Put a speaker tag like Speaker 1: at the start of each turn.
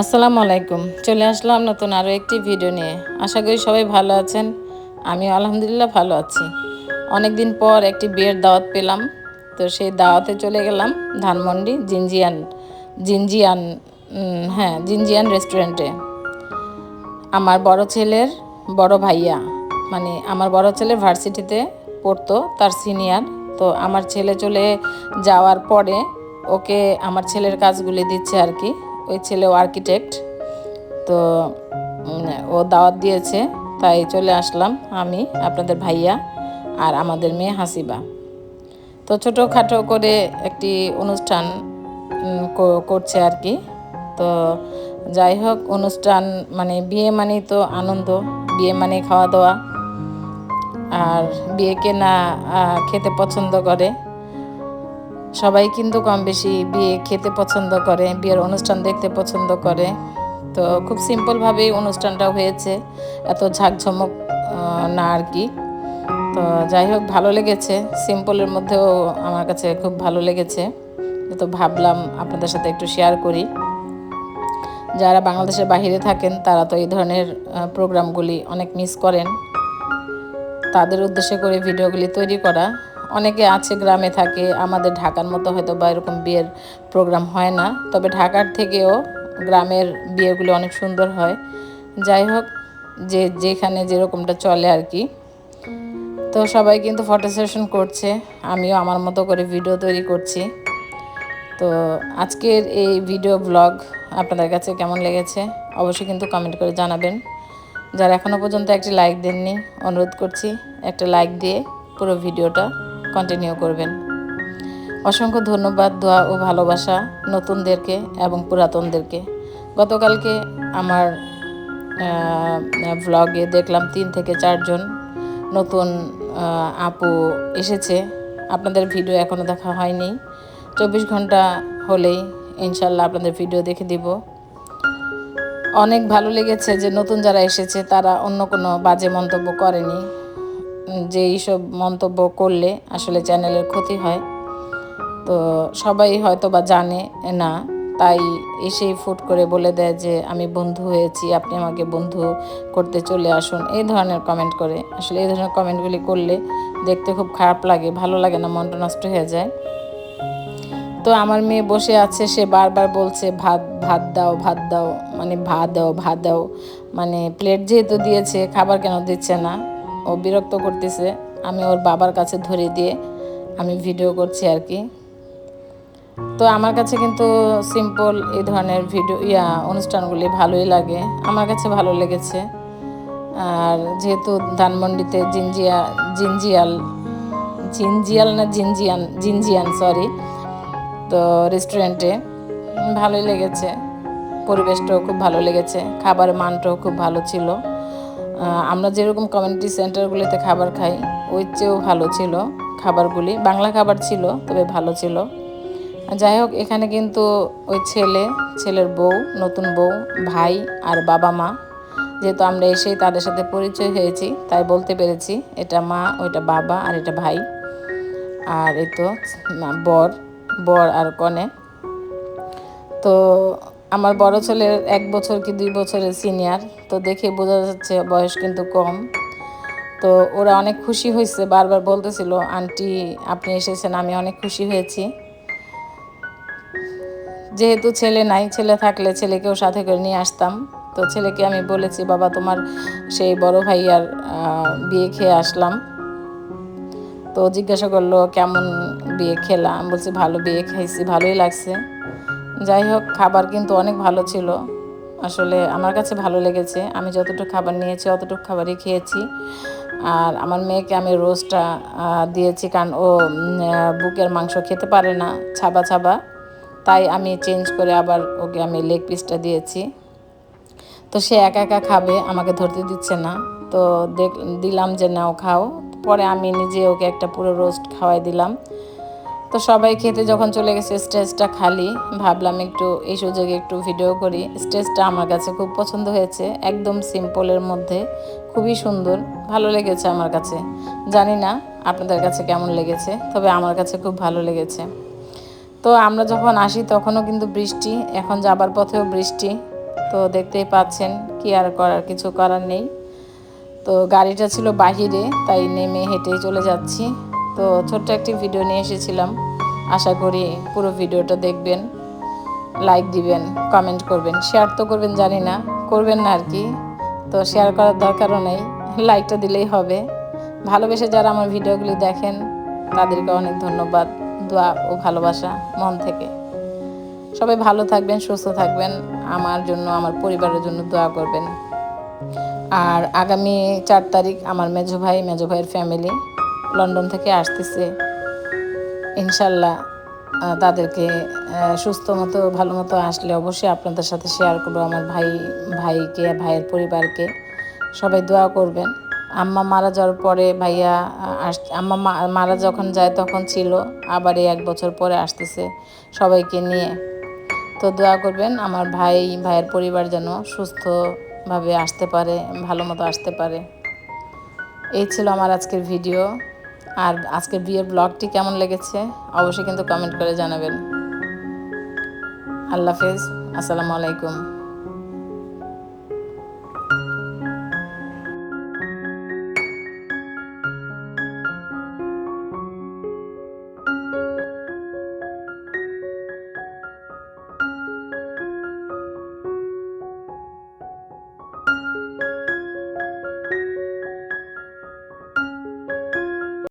Speaker 1: আসসালামু আলাইকুম। চলে আসলাম নতুন আরও একটি ভিডিও নিয়ে। আশা করি সবাই ভালো আছেন। আমি আলহামদুলিল্লাহ ভালো আছি। অনেক দিন পর একটি বিয়ের দাওয়াত পেলাম। তো সেই দাওয়াতে চলে গেলাম ধানমন্ডি জিনজিয়ান জিনজিয়ান হ্যাঁ জিনজিয়ান রেস্টুরেন্টে আমার বড় ছেলের বড় ভাইয়া মানে আমার বড় ছেলে ভার্সিটিতে পড়তো, তার সিনিয়র তো আমার ছেলে চলে যাওয়ার পরে ওকে আমার ছেলের কাজগুলি দিচ্ছে আর কি। ওই ছেলেও আর্কিটেক্ট তো ও দাওয়াত দিয়েছে, তাই চলে আসলাম আমি, আপনাদের ভাইয়া আর আমাদের মেয়ে হাসিবা। তো ছোটোখাটো করে একটি অনুষ্ঠান করছে আর কি। তো যাই হোক, অনুষ্ঠান মানে বিয়ে মানেই তো আনন্দ, বিয়ে মানে খাওয়া দাওয়া আর বিয়েকে না খেতে পছন্দ করে। সবাই কিন্তু কম বেশি বিয়ে খেতে পছন্দ করে, বিয়ের অনুষ্ঠান দেখতে পছন্দ করে। তো খুব সিম্পলভাবেই অনুষ্ঠানটা হয়েছে, এত ঝাঁকঝমক না আর কি। তো যাই হোক, ভালো লেগেছে। সিম্পলের মধ্যেও আমার কাছে খুব ভালো লেগেছে। তো ভাবলাম আপনাদের সাথে একটু শেয়ার করি। যারা বাংলাদেশের বাইরে থাকেন, তারা তো এই ধরনের প্রোগ্রামগুলি অনেক মিস করেন। তাদের উদ্দেশ্যে করে ভিডিওগুলি তৈরি করা। অনেকে আছে, গ্রামে থাকে, আমাদের ঢাকার মতো হয়তো বা এরকম বিয়ের প্রোগ্রাম হয় না। তবে ঢাকার থেকেও গ্রামের বিয়েগুলো অনেক সুন্দর হয়। যাই হোক, যে যেখানে যেরকমটা চলে আর কি। তো সবাই কিন্তু ফটো সেশন করছে, আমিও আমার মতো করে ভিডিও তৈরি করছি। তো আজকের এই ভিডিও ব্লগ আপনাদের কাছে কেমন লেগেছে অবশ্যই কিন্তু কমেন্ট করে জানাবেন। যারা এখনও পর্যন্ত একটি লাইক দেননি, অনুরোধ করছি একটা লাইক দিয়ে পুরো ভিডিওটা কন্টিনিউ করবেন। অসংখ্য ধন্যবাদ, দোয়া ও ভালোবাসা নতুনদেরকে এবং পুরাতনদেরকে। গতকালকে আমার ভ্লগে দেখলাম তিন থেকে চারজন নতুন আপু এসেছে। আপনাদের ভিডিও এখনও দেখা হয়নি। চব্বিশ ঘণ্টা হলেই ইনশাল্লাহ আপনাদের ভিডিও দেখে দিব। অনেক ভালো লেগেছে যে নতুন যারা এসেছে, তারা অন্য কোনো বাজে মন্তব্য করেনি। যে এইসব মন্তব্য করলে আসলে চ্যানেলের ক্ষতি হয়। তো সবাই হয়তো বা জানে না, তাই এসেই ফুট করে বলে দেয় যে, আমি বন্ধু হয়েছি, আপনি আমাকে বন্ধু করতে চলে আসুন। এই ধরনের কমেন্ট করে। আসলে এই ধরনের কমেন্টগুলি করলে দেখতে খুব খারাপ লাগে, ভালো লাগে না, মনটা নষ্ট হয়ে যায়। তো আমার মেয়ে বসে আছে, সে বারবার বলছে, ভাত ভাত দাও ভাত দাও। মানে ভাত দাও ভাত দাও। মানে প্লেট যেহেতু দিয়েছে, খাবার কেন দিচ্ছে না? ও বিরক্ত করতেছে, আমি ওর বাবার কাছে ধরে দিয়ে আমি ভিডিও করছি আর কি। তো আমার কাছে কিন্তু সিম্পল এই ধরনের ভিডিও ইয়া, অনুষ্ঠানগুলি ভালোই লাগে। আমার কাছে ভালো লেগেছে। আর যেহেতু ধানমন্ডিতে জিনজিয়া, জিনজিয়াল জিনজিয়াল না জিনজিয়ান জিনজিয়ান সরি তো রেস্টুরেন্টে ভালোই লেগেছে। পরিবেশটাও খুব ভালো লেগেছে। খাবারের মানটাও খুব ভালো ছিল। আমরা যেরকম কমিউনিটি সেন্টারগুলিতে খাবার খাই ওই চেয়েও ভালো ছিল খাবারগুলি। বাংলা খাবার ছিল, তবে ভালো ছিল। যাই হোক, এখানে কিন্তু ওই ছেলে, ছেলের বউ, নতুন বউ, ভাই আর বাবা মা, যেহেতু আমরা এসেই তাদের সাথে পরিচয় হয়েছি, তাই বলতে পেরেছি, এটা মা, ওইটা বাবা আর এটা ভাই। আর এই তো বর বর আর কনে। তো আমার বড় ছেলের এক বছর কি দুই বছরের সিনিয়র তো দেখে বোঝা যাচ্ছে বয়স কিন্তু কম। তো ওরা অনেক খুশি হয়েছে, বারবার বলতেছিল, আন্টি, আপনি এসেছেন, আমি অনেক খুশি হয়েছি। যেহেতু ছেলে নাই, ছেলে থাকলে ছেলেকেও সাথে করে নিয়ে আসতাম। তো ছেলেকে আমি বলেছি, বাবা, তোমার সেই বড় ভাইয়ার বিয়ে খেয়ে আসলাম। তো জিজ্ঞাসা করল, কেমন বিয়ে খেলা? আমি বলছি, ভালো বিয়ে খাইছি ভালোই লাগছে। যাই হোক, খাবার কিন্তু অনেক ভালো ছিল। আসলে আমার কাছে ভালো লেগেছে। আমি যতটুকু খাবার নিয়েছি, অতটুকু খাবারই খেয়েছি। আর আমার মেয়েকে আমি রোস্টটা দিয়েছি কারণ ও বুকের মাংস খেতে পারে না, ছাবা ছাবা। তাই আমি চেঞ্জ করে আবার ওকে আমি লেগ পিসটা দিয়েছি। তো সে একা একা খাবে, আমাকে ধরতে দিচ্ছে না। তো দেখ, দিলাম যে নাও খাও। পরে আমি নিজে ওকে একটা পুরো রোস্ট খাওয়াই দিলাম। তো সবাই খেতে যখন চলে গেছে স্টেজটা খালি। ভাবলাম একটু এই সুযোগে একটু ভিডিও করি। স্টেজটা আমার কাছে খুব পছন্দ হয়েছে, একদম সিম্পলের মধ্যে। খুবই সুন্দর, ভালো লেগেছে আমার কাছে। জানি না আপনাদের কাছে কেমন লেগেছে, তবে আমার কাছে খুব ভালো লেগেছে। তো আমরা যখন আসি তখনও কিন্তু বৃষ্টি, এখন যাবার পথেও বৃষ্টি। তো দেখতেই পাচ্ছেন কি আর করার, কিছু করার নেই। তো গাড়িটা ছিল বাহিরে, তাই নেমে হেঁটেই চলে যাচ্ছি। তো ছোট্ট একটি ভিডিও নিয়ে এসেছিলাম। আশা করি পুরো ভিডিওটা দেখবেন লাইক দিবেন কমেন্ট করবেন শেয়ার তো করবেন জানি না, করবেন না আর কি। তো শেয়ার করার দরকারও নেই লাইকটা দিলেই হবে। ভালোবেসে যারা আমার ভিডিওগুলি দেখেন, তাদেরকে অনেক ধন্যবাদ, দোয়া ও ভালোবাসা মন থেকে। সবাই ভালো থাকবেন, সুস্থ থাকবেন, আমার জন্য, আমার পরিবারের জন্য দোয়া করবেন। আর আগামী চার তারিখ আমার মেজো ভাই, মেজো ভাইয়ের ফ্যামিলি লন্ডন থেকে আসতেছে। ইনশাল্লাহ তাদেরকে সুস্থ মতো, ভালো মতো আসলে অবশ্যই আপনাদের সাথে শেয়ার করব আমার ভাই, ভাইকে, ভাইয়ের পরিবারকে। সবাই দোয়া করবেন। আম্মা মারা যাওয়ার পরে ভাইয়া আস, আম্মা মারা যখন যায় তখন ছিল, আবার এক বছর পরে আসতেছে সবাইকে নিয়ে। তো দোয়া করবেন, আমার ভাই, ভাইয়ের পরিবার যেন সুস্থভাবে আসতে পারে, ভালো মতো আসতে পারে। এই ছিল আমার আজকের ভিডিও আর আজকের বিয়ের ব্লগটি কেমন লেগেছে অবশ্যই কিন্তু কমেন্ট করে জানাবেন। আল্লাহ হাফেজ, আসসালামু আলাইকুম।